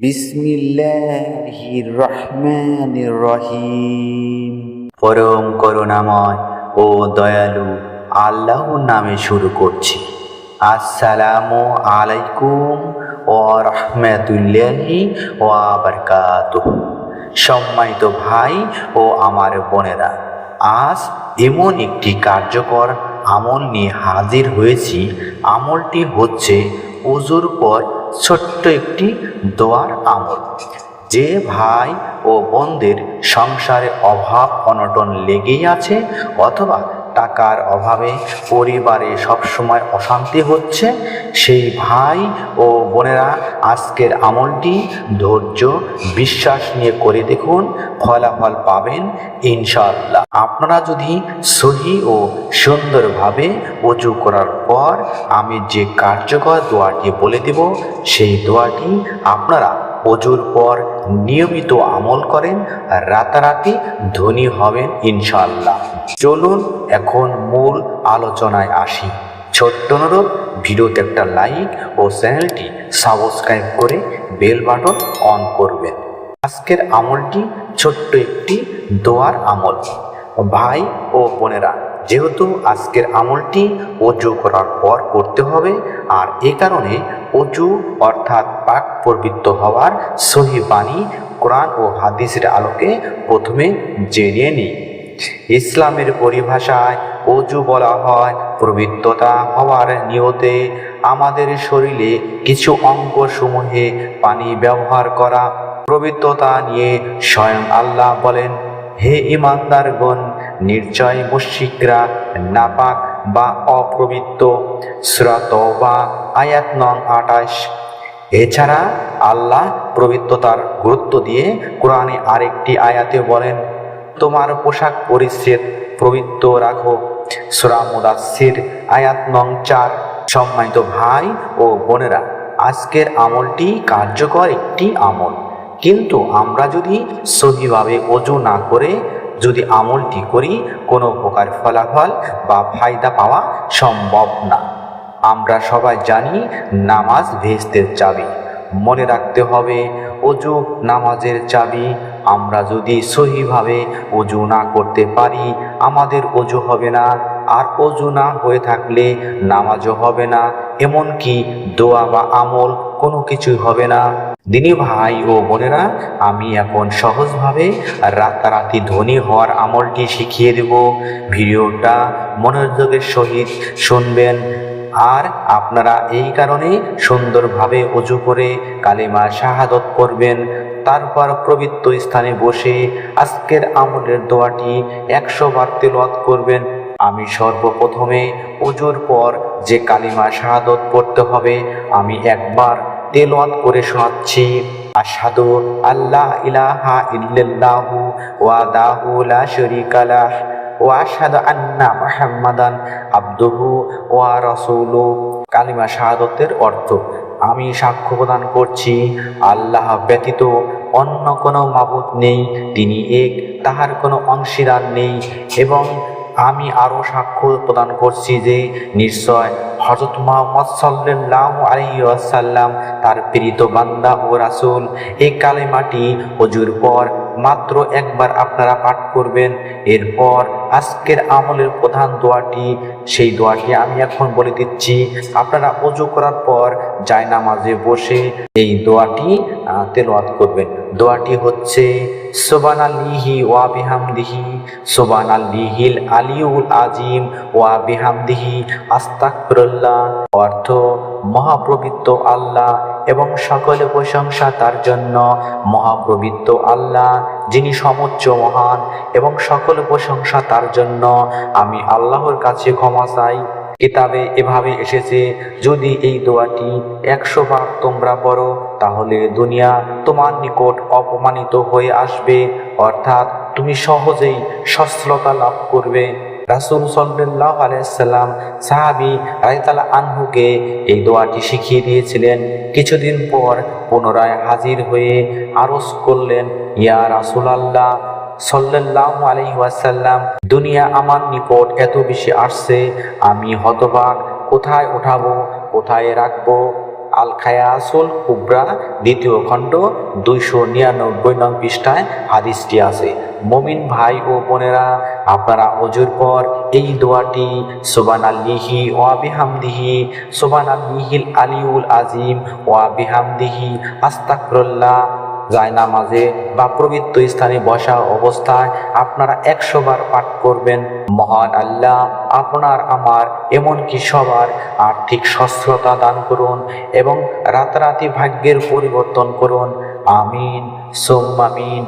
বিসমিল্লাহির রহমানির রহিম। পরম করুণাময় ও দয়ালু আল্লাহর নামে শুরু করছি। আসসালামু আলাইকুম ও রহমতুল্লাহি ও বারকাতুহ। সম্মানিত ভাই ও আমার বোনেরা, আজ এমন একটি কার্যকর আমল নিয়ে হাজির হয়েছি। আমলটি হচ্ছে অজুর পর ছোট্ট একটি দোয়ার আমল। যে ভাই ও বোনদের সংসারে অভাব অনটন লেগেই আছে অথবা টাকার অভাবে পরিবারে সবসময় অশান্তি হচ্ছে। সেই ভাই ও বোনেরা, আজকের আমলটি ধৈর্য, বিশ্বাস নিয়ে করে দেখুন, ফলাফল পাবেন ইনশাআল্লাহ। আপনারা যদি সহি ও সুন্দরভাবে অজু করার পর আমি যে কার্যকর দোয়াটি বলে দেব, সেই দোয়াটি আপনারা অজুর পর নিয়মিত আমল করেন, রাতারাতি ধনী হবেন ইনশাআল্লাহ। চলুন এখন মূল আলোচনায় আসি। ছোট্ট অনুরোধ, ভিডিওতে একটা লাইক ও চ্যানেলটি সাবস্ক্রাইব করে বেল বাটন অন করবেন। আজকের আমলটি ছোট্ট একটি দোয়ার আমল। ভাই ও বোনেরা, যেহেতু আজকের আমলটি অজু করার পর করতে হবে, আর এ কারণে অজু অর্থাৎ পাক পবিত্র হওয়ার সহি বাণী কোরআন ও হাদিসের আলোকে প্রথমে জেনে নিই। ইসলামের পরিভাষায় অজু বলা হয় পবিত্রতা হওয়ার নিয়তে আমাদের শরীরে কিছু অঙ্গসমূহে পানি ব্যবহার করা পবিত্রতা নিয়ে স্বয়ং আল্লাহ বলেন, হে ইমানদারগণ, নিশ্চয় মুশিকরা নাপাক বা অপবিত্র। শ্রত বা আয়াত নং আটাশ এছাড়া আল্লাহ পবিত্রতার গুরুত্ব দিয়ে কোরআনে আরেকটি আয়াতে বলেন, তোমার পোশাক পরিচ্ছেদ পবিত্র রাখো। সুরা মুদাসির আয়াত নং চার। সম্মানিত ভাই ও বোনেরা, আজকের আমলটি কার্যকর একটি আমল। কিন্তু আমরা যদি সহিভাবে অজু না করে যদি আমলটি করি, কোনো প্রকার ফলাফল বা ফায়দা পাওয়া সম্ভব না। আমরা সবাই জানি নামাজ ভেস্তের চাবি। মনে রাখতে হবে, অজু নামাজের চাবি। আমরা যদি সহিভাবে অজু না করতে পারি, আমাদের অজু হবে না। আর অজু না হয়ে থাকলে নামাজও হবে না। এমনকি দোয়া বা আমল কোনো কিছুই হবে না। দিনী ভাই ও বোনেরা, আমি এখন সহজভাবে রাতারাতি ধনী হওয়ার আমলটি শিখিয়ে দেব। ভিডিওটা মনোযোগের সহিত শুনবেন। আর আপনারা এই কারণে সুন্দরভাবে অজু করে কালিমা শাহাদত করবেন তারপর পবিত্র স্থানে বসে আজকের আমলের দোয়াটি একশো বার তেলাওয়াত করবেন। আমি সর্বপ্রথমে অজুর পর যে কালিমা শাহাদত পড়তে হবে, আমি একবার তেলাওয়াত করে শোনাচ্ছি, আশহাদু আল্লাহ ইলাহা ইল্লাল্লাহু ওয়াদাহু লা শারীকা লাহ ও আশহাদু আন্না মুহাম্মাদান আবদুহু ওয়া রাসূলু। কালিমা শাহাদতের অর্থ, আমি সাক্ষ্য প্রদান করছি, আল্লাহ ব্যতীত অন্য কোনো মাবুদ নেই, তিনি এক, তাহার কোনো অংশীদার নেই এবং আমি আরও সাক্ষ্য প্রদান করছি যে নিশ্চয় হজরত মোহাম্মদ সাল্লাহ আলহি আসাল্লাম তার প্রেরিত বান্দা ও রাসূল এই কালেমাটি হজুর পর মাত্র একবার আপনারা পাঠ করবেন। এরপর আজকের আমলের প্রধান দোয়াটি, সেই দোয়াটি আমি এখন বলে দিচ্ছি। আপনারা অজু করার পর জায়নামাজে বসে এই দোয়াটি আহ, তেলাওয়াত করবেন। দোয়াটি হচ্ছে সোবান আল্লিহি ওয়া বিহামদিহি সোবান আল্লিহিল আলিউল আজিম ওয়া বিহামদিহি আস্তাকফিরুল্লাহ অর্থ মহাপ্রবিত্র আল্লাহ এবং সকলে প্রশংসা তার জন্য। মহাপ্রবিত্র আল্লাহ যিনি সমুচ্চ মহান এবং সকল প্রশংসা তার জন্য। আমি আল্লাহর কাছে ক্ষমা চাই। কিতাবে এভাবে এসেছে, যদি এই দোয়াটি একশো বার তোমরা পড়ো, তাহলে দুনিয়া তোমার নিকট অপমানিত হয়ে আসবে, অর্থাৎ তুমি সহজেই সচ্ছলতা লাভ করবে। রাসুল সাল্লাহ আলাইসাল্লাম সাহাবি রায়তালা আনহুকে এই দোয়াটি শিখিয়ে দিয়েছিলেন। কিছুদিন পর পুনরায় হাজির হয়ে আরজ করলেন, ইয়া রাসুল আল্লাহ সাল্লাহ আলহিহাসাল্লাম দুনিয়া আমার নিকট এত বেশি আসছে, আমি হতবাক, কোথায় উঠাবো, কোথায় রাখব? আল খায়াসুল কুবরা, দ্বিতীয় খণ্ড, দুইশো নিরানব্বই নং পৃষ্ঠায় হাদিসটি আছে। মমিন ভাই ও বোনেরা, আপনারা অজুর পর এই দোয়াটি সোবান আল্লিহি ওয়া বিহামদিহি সোবান আল্লিহিল আলিউল আজিম ওয়া বিহামদিহি আস্তাকরুল্লাহ যায় নামাজে বা পবিত্র স্থানে বসা অবস্থায় আপনারা একশো বার পাঠ করবেন। মহান আল্লাহ, আপনার আমার এমনকি সবার আর্থিক সচ্ছলতা দান করুন এবং রাতারাতি ভাগ্যের পরিবর্তন করুন। আমিন, সোম্মামিন।